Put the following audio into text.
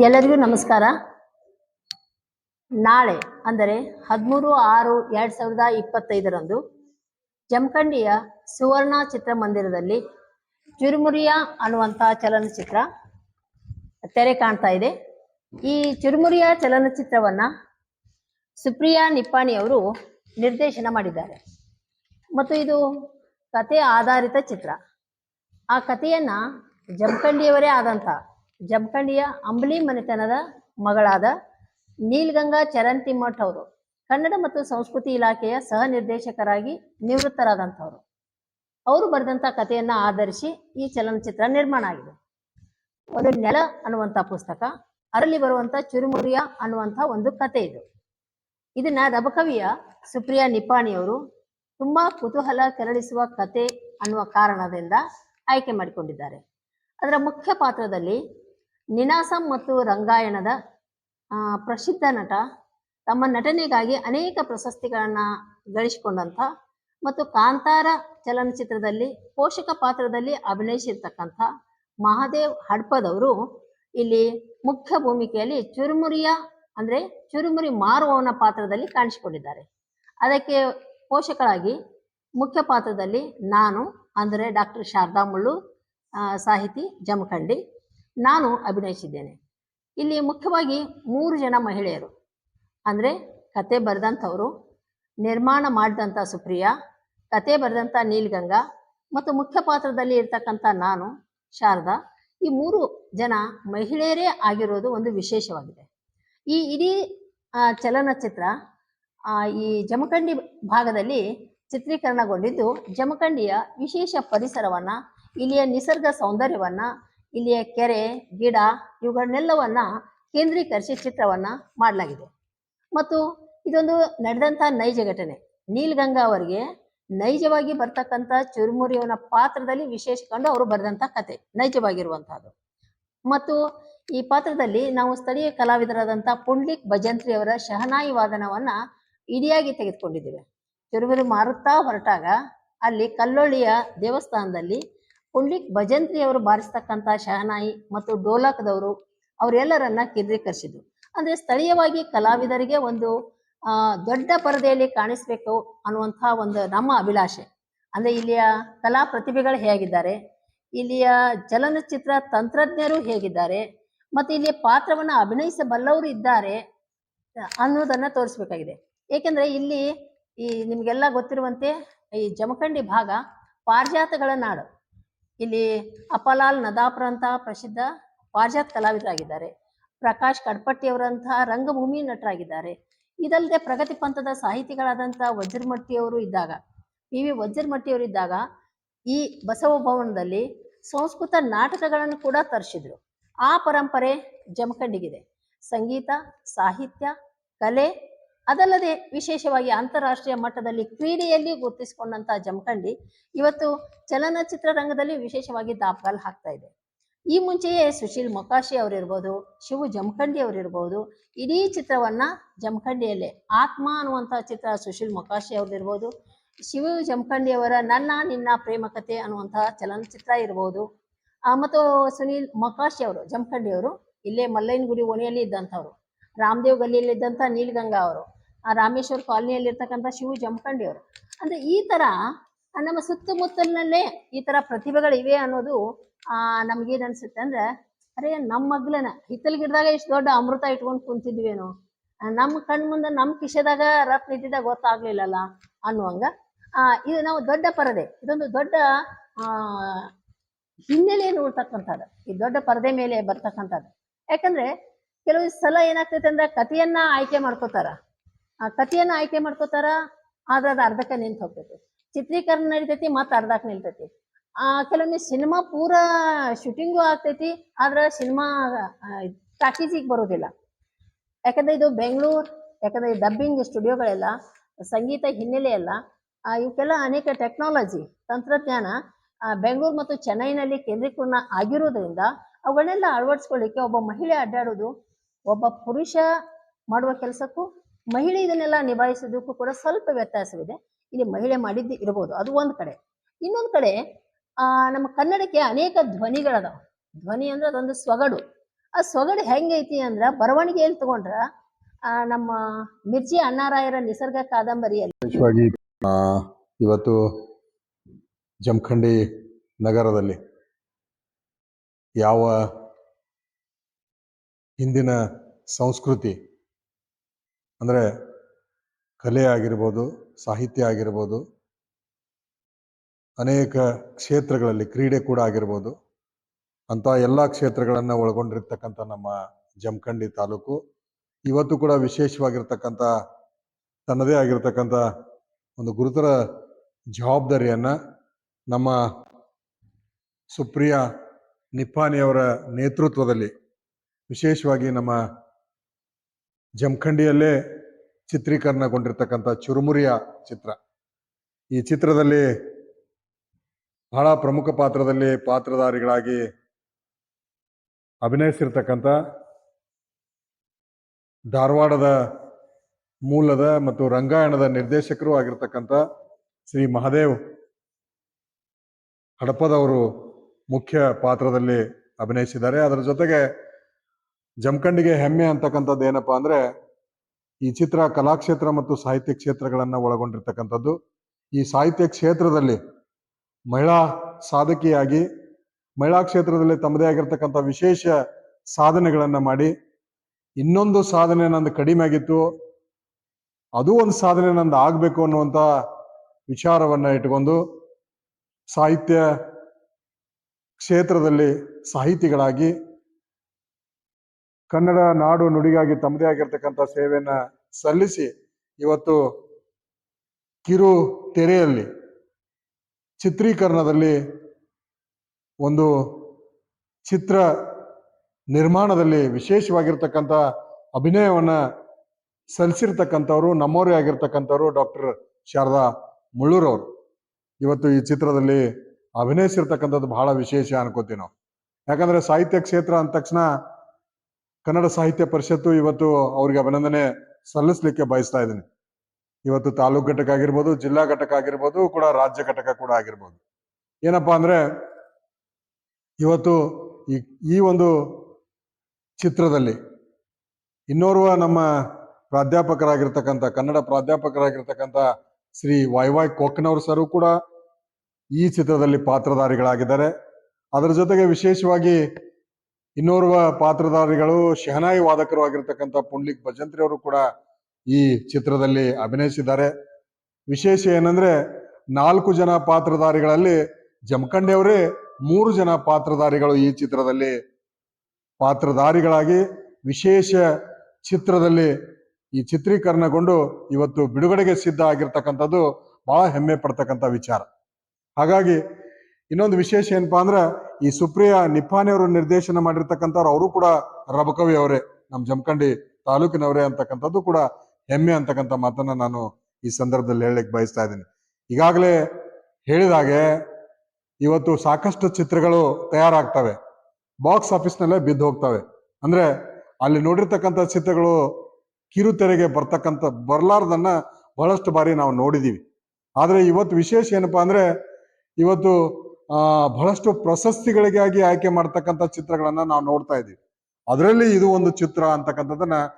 ಎಲ್ಲರಿಗೂ ನಮಸ್ಕಾರ. ನಾಳೆ, ಅಂದರೆ ಹದಿಮೂರು ಆರು ಎರಡು ಸಾವಿರದ ಇಪ್ಪತ್ತೈದರಂದು ಜಮಖಂಡಿಯ ಸುವರ್ಣ ಚಿತ್ರಮಂದಿರದಲ್ಲಿ ಚುರುಮುರಿಯ ಅನ್ನುವಂಥ ಚಲನಚಿತ್ರ ತೆರೆ ಕಾಣ್ತಾ ಇದೆ. ಈ ಚುರುಮುರಿಯ ಚಲನಚಿತ್ರವನ್ನ ಸುಪ್ರಿಯಾ ನಿಪ್ಪಾಣಿ ಅವರು ನಿರ್ದೇಶನ ಮಾಡಿದ್ದಾರೆ. ಮತ್ತು ಇದು ಕತೆ ಆಧಾರಿತ ಚಿತ್ರ. ಆ ಕಥೆಯನ್ನ ಜಮಖಂಡಿಯವರೇ ಆದಂಥ ಜಮಖಂಡಿಯ ಅಂಬಲಿ ಮನೆತನದ ಮಗಳಾದ ನೀಲ್ಗಂಗಾ ಚರಂತಿಮಠ್ ಅವರು. ಕನ್ನಡ ಮತ್ತು ಸಂಸ್ಕೃತಿ ಇಲಾಖೆಯ ಸಹ ನಿರ್ದೇಶಕರಾಗಿ ನಿವೃತ್ತರಾದಂಥವರು. ಅವರು ಬರೆದಂಥ ಕಥೆಯನ್ನು ಆಧರಿಸಿ ಈ ಚಲನಚಿತ್ರ ನಿರ್ಮಾಣ ಆಗಿದೆ. ಒಂದು ನೆಲ ಅನ್ನುವಂಥ ಪುಸ್ತಕ ಅದರಲ್ಲಿ ಬರುವಂಥ ಚುರುಮುರಿಯ ಅನ್ನುವಂಥ ಒಂದು ಕತೆ ಇದು. ಇದನ್ನ ರಬಕವಿಯ ಸುಪ್ರಿಯಾ ನಿಪ್ಪಾಣಿಯವರು ತುಂಬಾ ಕುತೂಹಲ ಕೆರಳಿಸುವ ಕತೆ ಅನ್ನುವ ಕಾರಣದಿಂದ ಆಯ್ಕೆ ಮಾಡಿಕೊಂಡಿದ್ದಾರೆ. ಅದರ ಮುಖ್ಯ ಪಾತ್ರದಲ್ಲಿ ನಿನಾಸಂ ಮತ್ತು ರಂಗಾಯಣದ ಪ್ರಸಿದ್ಧ ನಟ. ತಮ್ಮ ನಟನೆಗಾಗಿ ಅನೇಕ ಪ್ರಶಸ್ತಿಗಳನ್ನು ಗಳಿಸಿಕೊಂಡಂಥ ಮತ್ತು ಕಾಂತಾರ ಚಲನಚಿತ್ರದಲ್ಲಿ, ಪೋಷಕ ಪಾತ್ರದಲ್ಲಿ ಅಭಿನಯಿಸಿರ್ತಕ್ಕಂಥ ಮಹಾದೇವ್ ಹಡ್ಪದವರು ಇಲ್ಲಿ ಮುಖ್ಯ ಭೂಮಿಕೆಯಲ್ಲಿ ಚುರುಮುರಿಯ, ಅಂದ್ರೆ ಚುರುಮುರಿ ಮಾರುವವನ ಪಾತ್ರದಲ್ಲಿ ಕಾಣಿಸಿಕೊಂಡಿದ್ದಾರೆ. ಅದಕ್ಕೆ ಪೋಷಕರಾಗಿ ಮುಖ್ಯ ಪಾತ್ರದಲ್ಲಿ ನಾನು, ಅಂದರೆ ಡಾಕ್ಟರ್ ಶಾರದಾ ಮುಳ್ಳು ಸಾಹಿತಿ ಜಮಖಂಡಿ. ನಾನು ಅಭಿನಯಿಸಿದ್ದೇನೆ. ಇಲ್ಲಿ ಮುಖ್ಯವಾಗಿ ಮೂರು ಜನ ಮಹಿಳೆಯರು. ಅಂದರೆ ಕತೆ ಬರೆದಂಥವರು, ನಿರ್ಮಾಣ ಮಾಡಿದಂಥ ಸುಪ್ರಿಯಾ, ಕತೆ ಬರೆದಂಥ ನೀಲ್ಗಂಗಾ, ಮತ್ತು ಮುಖ್ಯ ಪಾತ್ರದಲ್ಲಿ ಇರ್ತಕ್ಕಂಥ ನಾನು, ಶಾರದಾ, ಈ ಮೂರು ಜನ ಮಹಿಳೆಯರೇ ಆಗಿರೋದು ಒಂದು ವಿಶೇಷವಾಗಿದೆ. ಈ ಇಡೀ ಚಲನಚಿತ್ರ ಈ ಜಮಖಂಡಿ ಭಾಗದಲ್ಲಿ ಚಿತ್ರೀಕರಣಗೊಂಡಿದ್ದು ಜಮಖಂಡಿಯ ವಿಶೇಷ ಪರಿಸರವನ್ನು, ಇಲ್ಲಿಯ ನಿಸರ್ಗ ಸೌಂದರ್ಯವನ್ನ ಇಲ್ಲಿಯ ಕೆರೆ, ಗಿಡ ಇವುಗಳನ್ನೆಲ್ಲವನ್ನ ಕೇಂದ್ರೀಕರಿಸಿ ಚಿತ್ರವನ್ನ ಮಾಡಲಾಗಿದೆ. ಮತ್ತು ಇದೊಂದು ನಡೆದಂಥ ನೈಜ ಘಟನೆ. ನೀಲ್ಗಂಗಾ ಅವರಿಗೆ ನೈಜವಾಗಿ ಬರ್ತಕ್ಕಂಥ ಚುರುಮುರಿಯವನ ಪಾತ್ರದಲ್ಲಿ ವಿಶೇಷ ಕಂಡು ಅವರು ಬರೆದಂಥ ಕತೆ, ನೈಜವಾಗಿರುವಂತಹದ್ದು. ಮತ್ತು ಈ ಪಾತ್ರದಲ್ಲಿ ನಾವು ಸ್ಥಳೀಯ ಕಲಾವಿದರಾದಂಥ ಪುಂಡ್ಲಿಕ್ ಭಜಂತ್ರಿ ಅವರ ಶಹನಾಯಿ ವಾದನವನ್ನ ಇಡಿಯಾಗಿ ತೆಗೆದುಕೊಂಡಿದ್ದೇವೆ. ಚುರುಮುರಿ ಮಾರುತ್ತಾ ಹೊರಟಾಗ ಅಲ್ಲಿ ಕಲ್ಲೊಳ್ಳಿಯ ದೇವಸ್ಥಾನದಲ್ಲಿ ಪುಂಡ್ಲಿಕ್ ಭಜಂತ್ರಿ ಅವರು ಬಾರಿಸ್ತಕ್ಕಂಥ ಶಹನಾಯಿ ಮತ್ತು ಡೋಲಕದವರು ಅವರೆಲ್ಲರನ್ನ ಕೇಂದ್ರೀಕರಿಸಿದ್ರು. ಅಂದ್ರೆ ಸ್ಥಳೀಯವಾಗಿ ಕಲಾವಿದರಿಗೆ ಒಂದು ದೊಡ್ಡ ಪರದೆಯಲ್ಲಿ ಕಾಣಿಸ್ಬೇಕು ಅನ್ನುವಂಥ ಒಂದು ನಮ್ಮ ಅಭಿಲಾಷೆ. ಅಂದ್ರೆ ಇಲ್ಲಿಯ ಕಲಾ ಪ್ರತಿಭೆಗಳು ಹೇಗಿದ್ದಾರೆ, ಇಲ್ಲಿಯ ಚಲನಚಿತ್ರ ತಂತ್ರಜ್ಞರು ಹೇಗಿದ್ದಾರೆ, ಮತ್ತು ಇಲ್ಲಿ ಪಾತ್ರವನ್ನ ಅಭಿನಯಿಸಬಲ್ಲವರು ಇದ್ದಾರೆ ಅನ್ನೋದನ್ನ ತೋರಿಸ್ಬೇಕಾಗಿದೆ. ಏಕೆಂದ್ರೆ ಇಲ್ಲಿ ಈ ನಿಮಗೆಲ್ಲ ಗೊತ್ತಿರುವಂತೆ ಈ ಜಮಖಂಡಿ ಭಾಗ ಪಾರಿಜಾತಗಳ ನಾಡು. ಇಲ್ಲಿ ಅಪಲಾಲ್ ನದಾಪುರ ಅಂತ ಪ್ರಸಿದ್ಧ ಪಾರಿಜಾತ್ ಕಲಾವಿದರಾಗಿದ್ದಾರೆ. ಪ್ರಕಾಶ್ ಕಡ್ಪಟ್ಟಿಯವರಂತಹ ರಂಗಭೂಮಿ ನಟರಾಗಿದ್ದಾರೆ. ಇದಲ್ಲದೆ ಪ್ರಗತಿ ಪಂಥದ ಸಾಹಿತಿಗಳಾದಂಥ ವಜ್ರಮಟ್ಟಿಯವರು ಇದ್ದಾಗ ಪಿ ವಿ ವಜ್ರಮಟ್ಟಿಯವರು ಇದ್ದಾಗ ಈ ಬಸವ ಭವನದಲ್ಲಿ ಸಂಸ್ಕೃತ ನಾಟಕಗಳನ್ನು ಕೂಡ ತರಿಸಿದ್ರು. ಆ ಪರಂಪರೆ ಜಮಖಂಡಿಗಿದೆ. ಸಂಗೀತ, ಸಾಹಿತ್ಯ, ಕಲೆ ಅದಲ್ಲದೆ ವಿಶೇಷವಾಗಿ ಅಂತಾರಾಷ್ಟ್ರೀಯ ಮಟ್ಟದಲ್ಲಿ ಕ್ರೀಡೆಯಲ್ಲಿ ಗುರುತಿಸಿಕೊಂಡಂತ ಜಮಖಂಡಿ ಇವತ್ತು ಚಲನಚಿತ್ರ ರಂಗದಲ್ಲಿ ವಿಶೇಷವಾಗಿ ದಾಪಗಾಲ್ ಹಾಕ್ತಾ ಇದೆ. ಈ ಮುಂಚೆಯೇ ಸುಶೀಲ್ ಮೊಕಾಶಿ ಅವರಿರ್ಬೋದು, ಶಿವು ಜಮಖಂಡಿ ಅವರಿರ್ಬೋದು, ಇಡೀ ಚಿತ್ರವನ್ನ ಜಮಖಂಡಿಯಲ್ಲೇ ಆತ್ಮ ಅನ್ನುವಂಥ ಚಿತ್ರ ಸುಶೀಲ್ ಮೊಕಾಶಿ ಅವ್ರದ್ದಿರ್ಬೋದು, ಶಿವು ಜಮಖಂಡಿ ಅವರ ನನ್ನ ನಿನ್ನ ಪ್ರೇಮ ಕಥೆ ಅನ್ನುವಂತಹ ಚಲನಚಿತ್ರ ಇರ್ಬೋದು ಮತ್ತು ಸುನೀಲ್ ಮೊಕಾಶಿ ಅವರು, ಜಮಖಂಡಿ ಅವರು ಇಲ್ಲೇ ಮಲ್ಲಯ್ಯನಗುಡಿ ಓಣಿಯಲ್ಲಿ ಇದ್ದಂಥವ್ರು. ರಾಮದೇವ್ ಗಲ್ಲಿಯಲ್ಲಿ ಇದ್ದಂತ ನೀಲ್ಗಂಗಾ ಅವರು ಆ ರಾಮೇಶ್ವರ ಕಾಲನಿಯಲ್ಲಿರ್ತಕ್ಕಂಥ ಶಿವು ಜಮಖಂಡಿ ಅವರು. ಅಂದ್ರೆ ಈ ಆ, ನಮ್ಮ ಸುತ್ತಮುತ್ತಲಿನಲ್ಲೇ ಈ ತರ ಪ್ರತಿಭೆಗಳಿವೆ ಅನ್ನೋದು ನಮ್ಗೇನ್ ಅನ್ಸುತ್ತೆ ಅಂದ್ರೆ ಅರೆ ನಮ್ಮ ಮಗ್ಲನ ಹಿತ್ತಲ್ ಗಿಡದಾಗ ಇಷ್ಟು ದೊಡ್ಡ ಅಮೃತ ಇಟ್ಕೊಂಡು ಕುಂತಿದ್ವೇನು ನಮ್ಮ ಕಣ್ ಮುಂದೆ ನಮ್ಮ ಕಿಶೆದಾಗ ರತ್ನ ಇದ್ದಿದ್ದಾಗ ಗೊತ್ತಾಗ್ಲಿಲ್ಲಲ್ಲ ಅನ್ನುವಂಗ. ಇದು ನಾವು ದೊಡ್ಡ ಪರದೆ ಇದೊಂದು ದೊಡ್ಡ ಆ ಹಿನ್ನೆಲೆ ನೋಡ್ತಕ್ಕಂಥದ್ದು ಈ ದೊಡ್ಡ ಪರದೆ ಮೇಲೆ ಬರ್ತಕ್ಕಂಥದ್ದು. ಯಾಕಂದ್ರೆ ಕೆಲವು ಸಲ ಏನಾಗ್ತೈತೆ ಅಂದ್ರೆ ಕಥೆಯನ್ನ ಆಯ್ಕೆ ಮಾಡ್ಕೋತಾರ. ಆ ಕಥೆಯನ್ನ ಆಯ್ಕೆ ಮಾಡ್ಕೋತಾರ, ಆದ್ರೆ ಅದು ಅರ್ಧಕ್ಕೆ ನಿಂತು ಹೋಗ್ತೈತಿ. ಚಿತ್ರೀಕರಣ ನಡಿತೈತಿ ಮತ್ತೆ ಅರ್ಧಕ್ಕೆ ನಿಲ್ತೈತಿ. ಆ ಕೆಲವೊಮ್ಮೆ ಸಿನಿಮಾ ಪೂರ ಶೂಟಿಂಗು ಆಗ್ತೈತಿ, ಆದ್ರೆ ಸಿನಿಮಾ ಟಾಕೀಸಿಗೆ ಬರೋದಿಲ್ಲ. ಯಾಕಂದ್ರೆ ಇದು ಬೆಂಗಳೂರು, ಯಾಕಂದ್ರೆ ಈ ಡಬ್ಬಿಂಗ್ ಸ್ಟುಡಿಯೋಗಳೆಲ್ಲ, ಸಂಗೀತ ಹಿನ್ನೆಲೆ ಎಲ್ಲ ಇವಕ್ಕೆಲ್ಲ ಅನೇಕ ಟೆಕ್ನಾಲಜಿ, ತಂತ್ರಜ್ಞಾನ ಬೆಂಗಳೂರು ಮತ್ತು ಚೆನ್ನೈನಲ್ಲಿ ಕೇಂದ್ರೀಕರಣ ಆಗಿರೋದ್ರಿಂದ, ಅವುಗಳನ್ನೆಲ್ಲ ಅಳವಡಿಸ್ಕೊಳ್ಳಿಕ್ಕೆ ಒಬ್ಬ ಮಹಿಳೆ ಅಡ್ಡಾಡೋದು ಒಬ್ಬ ಪುರುಷ ಮಾಡುವ ಕೆಲಸಕ್ಕೂ, ಮಹಿಳೆ ಇದನ್ನೆಲ್ಲ ನಿಭಾಯಿಸೋದಕ್ಕೂ ಕೂಡ ಸ್ವಲ್ಪ ವ್ಯತ್ಯಾಸವಿದೆ. ಇಲ್ಲಿ ಮಹಿಳೆ ಮಾಡಿದ್ದು ಇರಬಹುದು ಅದು ಒಂದು ಕಡೆ. ಇನ್ನೊಂದು ಕಡೆ, ಆ, ನಮ್ಮ ಕನ್ನಡಕ್ಕೆ ಅನೇಕ ಧ್ವನಿಗಳದಾವ. ಧ್ವನಿ ಅಂದ್ರೆ ಅದೊಂದು ಸೊಗಡು ಆ ಸೊಗಡು ಹೆಂಗೈತಿ ಅಂದ್ರ ಬರವಣಿಗೆಯಲ್ಲಿ ತಗೊಂಡ್ರ, ಆ, ನಮ್ಮ ಮಿರ್ಜಿ ಅಣ್ಣಾರಾಯರ ನಿಸರ್ಗ ಕಾದಂಬರಿಯಲ್ಲಿ. ವಿಶೇಷವಾಗಿ ಇವತ್ತು ಜಮಖಂಡಿ ನಗರದಲ್ಲಿ ಯಾವ ಹಿಂದಿನ ಸಂಸ್ಕೃತಿ, ಅಂದರೆ ಕಲೆ ಆಗಿರ್ಬೋದು, ಸಾಹಿತ್ಯ ಆಗಿರ್ಬೋದು, ಅನೇಕ ಕ್ಷೇತ್ರಗಳಲ್ಲಿ ಕ್ರೀಡೆ ಕೂಡ ಆಗಿರ್ಬೋದು ಅಂಥ ಎಲ್ಲ ಕ್ಷೇತ್ರಗಳನ್ನು ಒಳಗೊಂಡಿರ್ತಕ್ಕಂಥ ನಮ್ಮ ಜಮಖಂಡಿ ತಾಲೂಕು, ಇವತ್ತು ಕೂಡ ವಿಶೇಷವಾಗಿರ್ತಕ್ಕಂಥ, ತನ್ನದೇ ಆಗಿರ್ತಕ್ಕಂಥ ಒಂದು ಗುರುತರ ಜವಾಬ್ದಾರಿಯನ್ನು ನಮ್ಮ ಸುಪ್ರಿಯಾ ನಿಪ್ಪಾನಿಯವರ ನೇತೃತ್ವದಲ್ಲಿ ವಿಶೇಷವಾಗಿ ನಮ್ಮ ಜಮಖಂಡಿಯಲ್ಲೇ ಚಿತ್ರೀಕರಣಗೊಂಡಿರ್ತಕ್ಕಂಥ ಚುರುಮುರಿಯ ಚಿತ್ರ. ಈ ಚಿತ್ರದಲ್ಲಿ ಬಹಳ ಪ್ರಮುಖ ಪಾತ್ರದಲ್ಲಿ ಪಾತ್ರಧಾರಿಗಳಾಗಿ ಅಭಿನಯಿಸಿರ್ತಕ್ಕಂಥ ಧಾರವಾಡದ ಮೂಲದ ಮತ್ತು ರಂಗಾಯಣದ ನಿರ್ದೇಶಕರು ಆಗಿರ್ತಕ್ಕಂಥ ಶ್ರೀ ಮಹಾದೇವ್ ಹಡಪದವರು ಮುಖ್ಯ ಪಾತ್ರದಲ್ಲಿ ಅಭಿನಯಿಸಿದ್ದಾರೆ. ಅದರ ಜೊತೆಗೆ ಜಮಖಂಡಿಗೆ ಹೆಮ್ಮೆ ಅಂತಕ್ಕಂಥದ್ದು ಏನಪ್ಪಾ ಅಂದ್ರೆ ಈ ಚಿತ್ರ ಕಲಾಕ್ಷೇತ್ರ ಮತ್ತು ಸಾಹಿತ್ಯ ಕ್ಷೇತ್ರಗಳನ್ನ ಒಳಗೊಂಡಿರ್ತಕ್ಕಂಥದ್ದು. ಈ ಸಾಹಿತ್ಯ ಕ್ಷೇತ್ರದಲ್ಲಿ ಮಹಿಳಾ ಸಾಧಕಿಯಾಗಿ, ಮಹಿಳಾ ಕ್ಷೇತ್ರದಲ್ಲಿ ತಮ್ಮದೇ ಆಗಿರ್ತಕ್ಕಂಥ ವಿಶೇಷ ಸಾಧನೆಗಳನ್ನ ಮಾಡಿ, ಇನ್ನೊಂದು ಸಾಧನೆ ನಂದು ಕಡಿಮೆ ಆಗಿತ್ತು, ಅದು ಒಂದು ಸಾಧನೆ ನಂದು ಆಗ್ಬೇಕು ಅನ್ನುವಂತ ವಿಚಾರವನ್ನ ಇಟ್ಕೊಂಡು ಸಾಹಿತ್ಯ ಕ್ಷೇತ್ರದಲ್ಲಿ ಸಾಹಿತಿಗಳಾಗಿ ಕನ್ನಡ ನಾಡು ನುಡಿಗಾಗಿ ತಮ್ಮದೇ ಆಗಿರ್ತಕ್ಕಂಥ ಸೇವೆಯನ್ನ ಸಲ್ಲಿಸಿ ಇವತ್ತು ಕಿರು ತೆರೆಯಲ್ಲಿ ಚಿತ್ರೀಕರಣದಲ್ಲಿ ಒಂದು ಚಿತ್ರ ನಿರ್ಮಾಣದಲ್ಲಿ ವಿಶೇಷವಾಗಿರ್ತಕ್ಕಂಥ ಅಭಿನಯವನ್ನು ಸಲ್ಲಿಸಿರ್ತಕ್ಕಂಥವ್ರು, ನಮ್ಮವರೇ ಆಗಿರ್ತಕ್ಕಂಥವ್ರು ಡಾಕ್ಟರ್ ಶಾರದಾ ಮುಳ್ಳೂರವರು. ಇವತ್ತು ಈ ಚಿತ್ರದಲ್ಲಿ ಅಭಿನಯಿಸಿರ್ತಕ್ಕಂಥದ್ದು ಬಹಳ ವಿಶೇಷ ಅನ್ಕೋತೀವಿ ನಾವು. ಯಾಕಂದ್ರೆ ಸಾಹಿತ್ಯ ಕ್ಷೇತ್ರ ಅಂದ ತಕ್ಷಣ ಕನ್ನಡ ಸಾಹಿತ್ಯ ಪರಿಷತ್ತು ಇವತ್ತು ಅವ್ರಿಗೆ ಅಭಿನಂದನೆ ಸಲ್ಲಿಸ್ಲಿಕ್ಕೆ ಬಯಸ್ತಾ ಇದ್ದೀನಿ. ಇವತ್ತು ತಾಲೂಕು ಘಟಕ ಆಗಿರ್ಬೋದು, ಜಿಲ್ಲಾ ಘಟಕ ಆಗಿರ್ಬೋದು, ಕೂಡ ರಾಜ್ಯ ಘಟಕ ಕೂಡ ಆಗಿರ್ಬೋದು. ಏನಪ್ಪಾ ಅಂದ್ರೆ, ಇವತ್ತು ಈ ಈ ಒಂದು ಚಿತ್ರದಲ್ಲಿ ಇನ್ನೋರ್ವ ನಮ್ಮ ಪ್ರಾಧ್ಯಾಪಕರಾಗಿರ್ತಕ್ಕಂಥ, ಕನ್ನಡ ಪ್ರಾಧ್ಯಾಪಕರಾಗಿರ್ತಕ್ಕಂಥ ಶ್ರೀ ವಾಯ್ ವಾಯ್ ಕೊಕ್ಕನವ್ರ ಸರು ಕೂಡ ಈ ಚಿತ್ರದಲ್ಲಿ ಪಾತ್ರಧಾರಿಗಳಾಗಿದ್ದಾರೆ. ಅದರ ಜೊತೆಗೆ ವಿಶೇಷವಾಗಿ ಇನ್ನೋರ್ವ ಪಾತ್ರಧಾರಿಗಳು ಶಹನಾಯಿ ವಾದಕರು ಆಗಿರ್ತಕ್ಕಂಥ ಪುಂಡ್ಲಿಕ್ ಭಜಂತ್ರಿ ಅವರು ಕೂಡ ಈ ಚಿತ್ರದಲ್ಲಿ ಅಭಿನಯಿಸಿದ್ದಾರೆ. ವಿಶೇಷ ಏನಂದ್ರೆ ನಾಲ್ಕು ಜನ ಪಾತ್ರಧಾರಿಗಳಲ್ಲಿ ಜಮಖಂಡಿ ಅವರೇ ಮೂರು ಜನ ಪಾತ್ರಧಾರಿಗಳು ಈ ಚಿತ್ರದಲ್ಲಿ ಪಾತ್ರಧಾರಿಗಳಾಗಿ ವಿಶೇಷ ಚಿತ್ರದಲ್ಲಿ ಈ ಚಿತ್ರೀಕರಣಗೊಂಡು ಇವತ್ತು ಬಿಡುಗಡೆಗೆ ಸಿದ್ಧ ಆಗಿರ್ತಕ್ಕಂಥದ್ದು ಬಹಳ ಹೆಮ್ಮೆ ಪಡ್ತಕ್ಕಂಥ ವಿಚಾರ. ಹಾಗಾಗಿ ಇನ್ನೊಂದು ವಿಶೇಷ ಏನಪ್ಪಾ ಅಂದ್ರೆ ಈ ಸುಪ್ರಿಯಾ ಅವರು ನಿರ್ದೇಶನ ಮಾಡಿರ್ತಕ್ಕಂಥವ್ರು, ಅವರು ಕೂಡ ರಬಕವಿ ಅವರೇ ನಮ್ಮ ಜಮಖಂಡಿ ತಾಲೂಕಿನವರೇ ಅಂತಕ್ಕಂಥದ್ದು ಕೂಡ ಹೆಮ್ಮೆ ಅಂತಕ್ಕಂಥ ಮಾತನ್ನ ನಾನು ಈ ಸಂದರ್ಭದಲ್ಲಿ ಹೇಳಲಿಕ್ಕೆ ಬಯಸ್ತಾ ಇದ್ದೀನಿ. ಈಗಾಗಲೇ ಹೇಳಿದಾಗೆ ಇವತ್ತು ಸಾಕಷ್ಟು ಚಿತ್ರಗಳು ತಯಾರಾಗ್ತವೆ. ಬಾಕ್ಸ್ ಆಫೀಸ್ನಲ್ಲೇ ಬಿದ್ದು ಹೋಗ್ತವೆ. ಅಂದ್ರೆ ಅಲ್ಲಿ ನೋಡಿರ್ತಕ್ಕಂಥ ಚಿತ್ರಗಳು ಕಿರುತೆರೆಗೆ ಬರ್ತಕ್ಕಂಥ ಬರ್ಲಾರ್ದನ್ನ ಬಹಳಷ್ಟು ಬಾರಿ ನಾವು ನೋಡಿದೀವಿ. ಆದರೆ ಇವತ್ತು ವಿಶೇಷ ಏನಪ್ಪಾ ಅಂದ್ರೆ, ಇವತ್ತು ಬಹಳಷ್ಟು ಪ್ರಶಸ್ತಿಗಳಿಗಾಗಿ ಆಯ್ಕೆ ಮಾಡ್ತಕ್ಕಂಥ ಚಿತ್ರಗಳನ್ನ ನಾವು ನೋಡ್ತಾ ಇದ್ದೀವಿ. ಅದರಲ್ಲಿ ಇದು ಒಂದು ಚಿತ್ರ ಅಂತಕ್ಕಂಥದ್ದನ್ನ